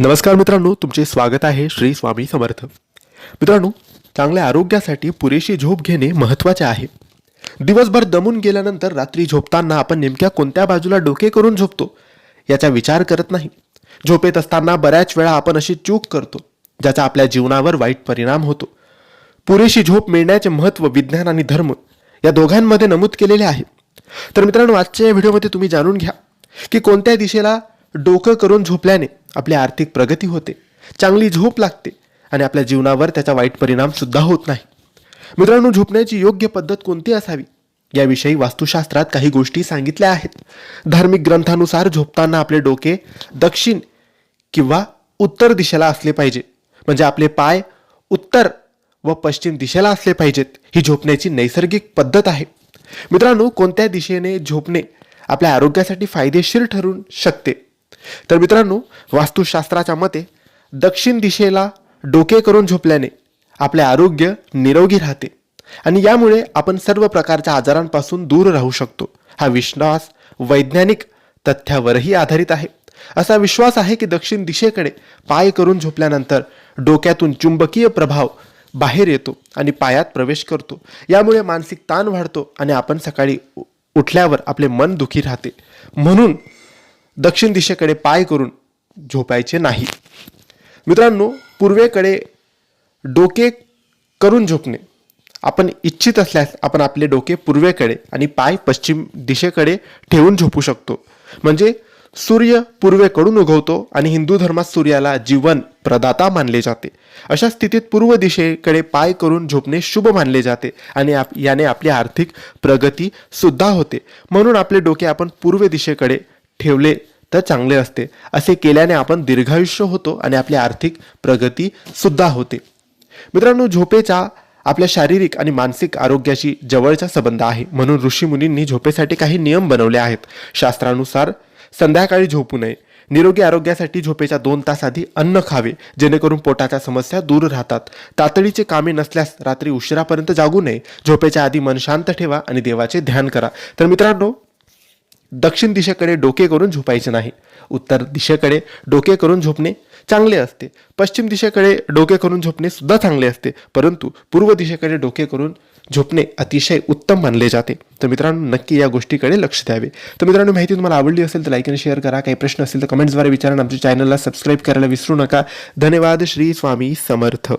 नमस्कार मित्रांनो तुमचे स्वागत आहे श्री स्वामी समर्थ. मित्रांनो चांगल्या आरोग्यासाठी पुरेशी झोप घेणे महत्त्वाचे आहे. दिवसभर दमून गेल्यानंतर रात्री झोपताना आपण नेमक्या कोणत्या बाजूला डोके करून झोपतो याचा विचार करत नाही. झोपेत असताना बऱ्याच वेळा आपण अशी चूक करतो ज्याचा आपल्या जीवनावर वाईट परिणाम होतो. पुरेशी झोप मिळण्याचे महत्त्व विज्ञान आणि धर्म या दोघांमध्ये नमूद केलेले आहे. तर मित्रांनो आजच्या या व्हिडिओमध्ये तुम्ही जाणून घ्या की कोणत्या दिशेला डोकं करून झोपल्याने आपली आर्थिक प्रगती होते. चांगली झोप लागते आणि आपल्या जीवनावर त्याचा वाईट परिणाम सुद्धा होत नाही. मित्रांनो झोपण्याची योग्य पद्धत कोणती असावी? याविषयी वास्तुशास्त्रात काही गोष्टी सांगितल्या आहेत. धार्मिक ग्रंथानुसार झोपताना आपले डोके दक्षिण किंवा उत्तर दिशेला असले पाहिजे. म्हणजे आपले पाय उत्तर व पश्चिम दिशेला असले पाहिजेत. ही झोपण्याची नैसर्गिक पद्धत आहे. मित्रांनो कोणत्या दिशेने झोपणे आपल्या आरोग्यासाठी फायदेशीर ठरू शकते? तर मित्रांनो वास्तुशास्त्राच्या मते दक्षिण दिशेला डोके करून झोपल्याने आपले आरोग्य निरोगी राहते आणि यामुळे आपण सर्व प्रकारच्या आजारांपासून दूर राहू शकतो. हा विश्वास वैज्ञानिक तथ्यावरही आधारित आहे. असा विश्वास आहे की दक्षिण दिशेकडे पाय करून झोपल्यानंतर डोक्यातून चुंबकीय प्रभाव बाहेर येतो आणि पायात प्रवेश करतो. यामुळे मानसिक ताण वाढतो आणि आपण सकाळी उठल्यावर आपले मन दुखी राहते. म्हणून दक्षिण दिशेकडे पाय करून झोपायचे नाही. मित्रांनो पूर्वेकडे डोके करून झोपणे. आपण इच्छित असल्यास आपण आपले डोके पूर्वेकडे आणि पाय पश्चिम दिशेकडे ठेवून झोपू शकतो. म्हणजे सूर्य पूर्वेकडून उगवतो आणि हिंदू धर्मात सूर्याला जीवन प्रदाता मानले जाते. अशा स्थितीत पूर्व दिशेकडे पाय करून झोपणे शुभ मानले जाते आणि आप याने आपली आर्थिक प्रगती सुद्धा होते. म्हणून आपले डोके आपण पूर्व दिशेकडे ठेवले तर चांगले असते. असे केल्याने आपण दीर्घायुष्य होतो आणि आपली आर्थिक प्रगती सुद्धा होते. मित्रांनो झोपेचा आपल्या शारीरिक आणि मानसिक आरोग्याशी जवळचा संबंध आहे. म्हणून ऋषीमुनींनी झोपेसाठी काही नियम बनवले आहेत. शास्त्रानुसार संध्याकाळी झोपू नये. निरोगी आरोग्यासाठी झोपेच्या दोन तास आधी अन्न खावे जेणेकरून पोटाच्या समस्या दूर राहतात. तातडीचे कामे नसल्यास रात्री उशिरापर्यंत जागू नये. झोपेच्या आधी मन शांत ठेवा आणि देवाचे ध्यान करा. तर मित्रांनो दक्षिण दिशेकडे डोके करून झोपायचे नाही. उत्तर दिशेकडे डोके करून झोपणे चांगले असते. पश्चिम दिशेकडे डोके करून झोपणे सुद्धा चांगले असते. परंतु पूर्व दिशेकडे डोके करून झोपणे अतिशय उत्तम मानले जाते. तर मित्रांनो नक्की या गोष्टीकडे लक्ष द्यावे. तर मित्रांनो माहिती तुम्हाला आवडली असेल तर लाईक आणि शेअर करा. काही प्रश्न असतील तर कमेंट्सद्वारे विचारा आमच्या चॅनलला सबस्क्राईब करायला विसरू नका. धन्यवाद. श्री स्वामी समर्थ.